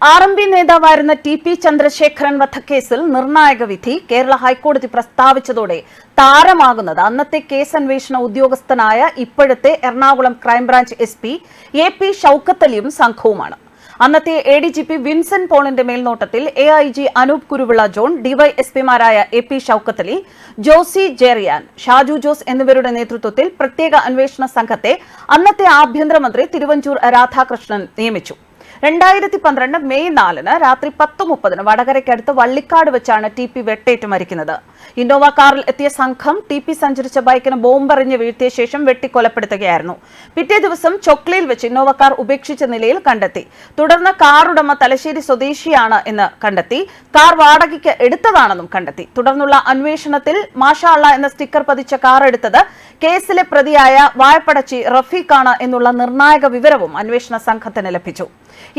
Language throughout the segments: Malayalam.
ആർ എം പി നേതാവായിരുന്ന ടി പി ചന്ദ്രശേഖരൻ വധക്കേസിൽ നിർണായക വിധി കേരള ഹൈക്കോടതി പ്രസ്താവിച്ചതോടെ താരമാകുന്നത് അന്നത്തെ കേസ് അന്വേഷണ ഉദ്യോഗസ്ഥനായ ഇപ്പോഴത്തെ Ernakulam crime branch S P A P ഷൌക്കത്തലിയും സംഘവുമാണ്. അന്നത്തെ A D G P Vincent പോളിന്റെ മേൽനോട്ടത്തിൽ A I G Anoop Kuruvila John ഡിവൈഎസ്പിമാരായ A P Shoukathali Josi Jerian Shaju Jose എന്നിവരുടെ നേതൃത്വത്തിൽ പ്രത്യേക അന്വേഷണ സംഘത്തെ അന്നത്തെ ആഭ്യന്തരമന്ത്രി തിരുവഞ്ചൂർ രാധാകൃഷ്ണൻ നിയമിച്ചു. രണ്ടായിരത്തി പന്ത്രണ്ട് മെയ് നാലിന് രാത്രി പത്ത് മുപ്പതിന് വടകരയ്ക്കടുത്ത് വള്ളിക്കാട് വെച്ചാണ് ടി പി വെട്ടേറ്റ് മരിക്കുന്നത്. ഇന്നോവ കാറിൽ എത്തിയ സംഘം ടി പി സഞ്ചരിച്ച ബൈക്കിന് ബോംബെറിഞ്ഞ് വീഴ്ത്തിയ ശേഷം വെട്ടിക്കൊലപ്പെടുത്തുകയായിരുന്നു. പിറ്റേ ദിവസം ചൊക്ലിയിൽ വെച്ച് ഇന്നോവ കാർ ഉപേക്ഷിച്ച നിലയിൽ കണ്ടെത്തി. തുടർന്ന് കാറുടമ തലശ്ശേരി സ്വദേശിയാണ് എന്ന് കണ്ടെത്തി. കാർ വാടകയ്ക്ക് എടുത്തതാണെന്നും കണ്ടെത്തി. തുടർന്നുള്ള അന്വേഷണത്തിൽ മാഷാള്ള എന്ന സ്റ്റിക്കർ പതിച്ച കാർ എടുത്തത് കേസിലെ പ്രതിയായ വായ്പടച്ചി റഫീഖാണ് എന്നുള്ള നിർണായക വിവരവും അന്വേഷണ സംഘത്തിന് ലഭിച്ചു.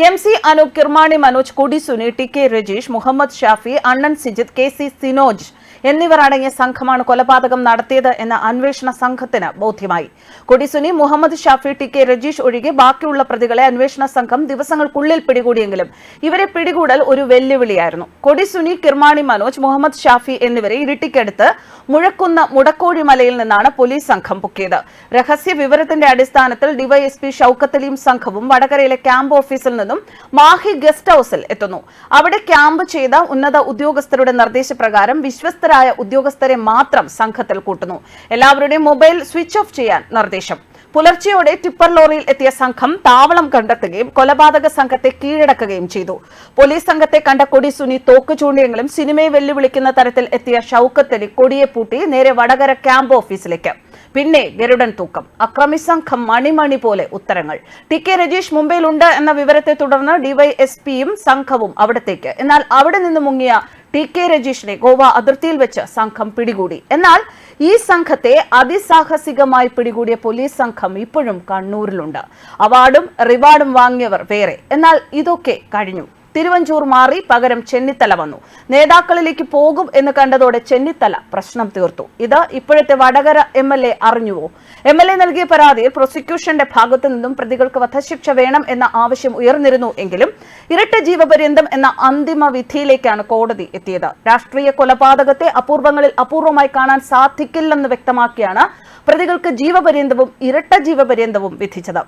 M C Anoop Kirmani Manoj Kodi Suni T K Rajeesh Muhammad Shafi Annan Sijith K C Sinoj എന്നിവർ അടങ്ങിയ സംഘമാണ് കൊലപാതകം നടത്തിയത് എന്ന അന്വേഷണ സംഘത്തിന് ബോധ്യമായി. കൊടിസുനി മുഹമ്മദ് ഷാഫി ടി കെ രജീഷ് ഒഴികെ ബാക്കിയുള്ള പ്രതികളെ അന്വേഷണ സംഘം ദിവസങ്ങൾക്കുള്ളിൽ പിടികൂടിയെങ്കിലും ഇവരെ പിടികൂടൽ ഒരു വെല്ലുവിളിയായിരുന്നു. കൊടിസുനി കിർമാണി മനോജ് മുഹമ്മദ് ഷാഫി എന്നിവരെ ഇരിട്ടിക്കടുത്ത് മുഴക്കുന്ന മുടക്കോഴി മലയിൽ നിന്നാണ് പോലീസ് സംഘം പൊക്കിയത്. രഹസ്യ വിവരത്തിന്റെ അടിസ്ഥാനത്തിൽ ഡിവൈഎസ്പി ഷൌക്കത്തലിയും സംഘവും വടകരയിലെ ക്യാമ്പ് ഓഫീസിൽ നിന്നും മാഹി ഗസ്റ്റ് ഹൌസിൽ എത്തുന്നു. അവിടെ ക്യാമ്പ് ചെയ്ത ഉന്നത ഉദ്യോഗസ്ഥരുടെ നിർദ്ദേശപ്രകാരം വിശ്വസ്തരായ ഉദ്യോഗസ്ഥരെ മാത്രം സംഘത്തിൽ കൂട്ടുന്നു. എല്ലാവരുടെയും മൊബൈൽ സ്വിച്ച് ഓഫ് ചെയ്യാൻ നിർദ്ദേശം. പുലർച്ചെയോടെ ടിപ്പർ ലോറിയിൽ എത്തിയ സംഘം താവളം കണ്ടെത്തുകയും കൊലപാതക സംഘത്തെ കീഴടക്കുകയും ചെയ്തു. പോലീസ് സംഘത്തെ കണ്ട കൊടി സുനി തോക്ക് ചൂണ്ടിയെങ്കിലും സിനിമയെ വെല്ലുവിളിക്കുന്ന തരത്തിൽ എത്തിയ ഷൌക്കത്തലി കൊടിയെ പൂട്ടി നേരെ വടകര ക്യാമ്പ് ഓഫീസിലേക്ക്. പിന്നെ ഗരുഡൻ തൂക്കം. അക്രമി സംഘം മണിമണി പോലെ ഉത്തരങ്ങൾ. ടി കെ രജീഷ് മുംബൈയിലുണ്ട് എന്ന വിവരത്തെ തുടർന്ന് ഡിവൈഎസ്പിയും സംഘവും അവിടത്തേക്ക്. എന്നാൽ അവിടെ നിന്ന് മുങ്ങിയ ടി കെ രജീഷിനെ ഗോവ അതിർത്തിയിൽ വെച്ച് സംഘം പിടികൂടി. എന്നാൽ ഈ സംഘത്തെ അതിസാഹസികമായി പിടികൂടിയ പോലീസ് സംഘം ഇപ്പോഴും കണ്ണൂരിലുണ്ട്. അവാർഡും റിവാർഡും വാങ്ങിയവർ വേറെ. എന്നാൽ ഇതൊക്കെ കഴിഞ്ഞു. തിരുവഞ്ചൂർ മാറി പകരം ചെന്നിത്തല വന്നു. നേതാക്കളിലേക്ക് പോകും എന്ന് കണ്ടതോടെ ചെന്നിത്തല പ്രശ്നം തീർത്തു. ഇത് ഇപ്പോഴത്തെ വടകര എം എൽ എ അറിഞ്ഞുവോ? എം എൽ എ നൽകിയ പരാതിയിൽ പ്രോസിക്യൂഷന്റെ ഭാഗത്തു നിന്നും പ്രതികൾക്ക് വധശിക്ഷ വേണം എന്ന ആവശ്യം ഉയർന്നിരുന്നു എങ്കിലും ഇരട്ട ജീവപര്യന്തം എന്ന അന്തിമ വിധിയിലേക്കാണ് കോടതി എത്തിയത്. രാഷ്ട്രീയ കൊലപാതകത്തെ അപൂർവങ്ങളിൽ അപൂർവമായി കാണാൻ സാധിക്കില്ലെന്ന് വ്യക്തമാക്കിയാണ് പ്രതികൾക്ക് ജീവപര്യന്തവും ഇരട്ട ജീവപര്യന്തവും വിധിച്ചത്.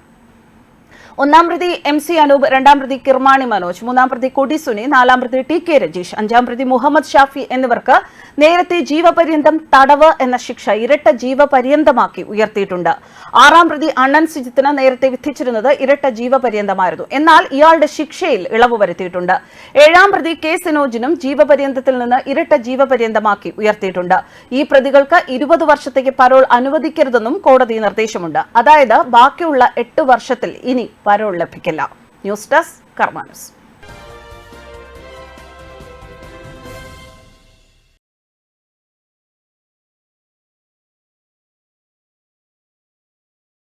ഒന്നാം പ്രതി എം സി അനൂപ് രണ്ടാം പ്രതി കിർമാണി മനോജ് മൂന്നാം പ്രതി കൊടിസുനി നാലാം പ്രതി ടി കെ രജീഷ് അഞ്ചാം പ്രതി മുഹമ്മദ് ഷാഫി എന്നിവർക്ക് നേരത്തെ ജീവപര്യന്തം തടവ് എന്ന ശിക്ഷ ഇരട്ട ജീവപര്യന്തമാക്കി ഉയർത്തിയിട്ടുണ്ട്. ആറാം പ്രതി അണ്ണൻ സുജിത്തിന് നേരത്തെ വിധിച്ചിരുന്നത് ഇരട്ട ജീവപര്യന്തമായിരുന്നു. എന്നാൽ ഇയാളുടെ ശിക്ഷയിൽ ഇളവ് വരുത്തിയിട്ടുണ്ട്. ഏഴാം പ്രതി കെ സിനോജിനും ജീവപര്യന്തത്തിൽ നിന്ന് ഇരട്ട ജീവപര്യന്തമാക്കി ഉയർത്തിയിട്ടുണ്ട്. ഈ പ്രതികൾക്ക് ഇരുപത് വർഷത്തേക്ക് പരോൾ അനുവദിക്കരുതെന്നും കോടതി നിർദ്ദേശമുണ്ട്. അതായത് ബാക്കിയുള്ള എട്ട് വർഷത്തിൽ ഇനി പരോൾ ലഭിക്കില്ല. News desk കർമാനസ്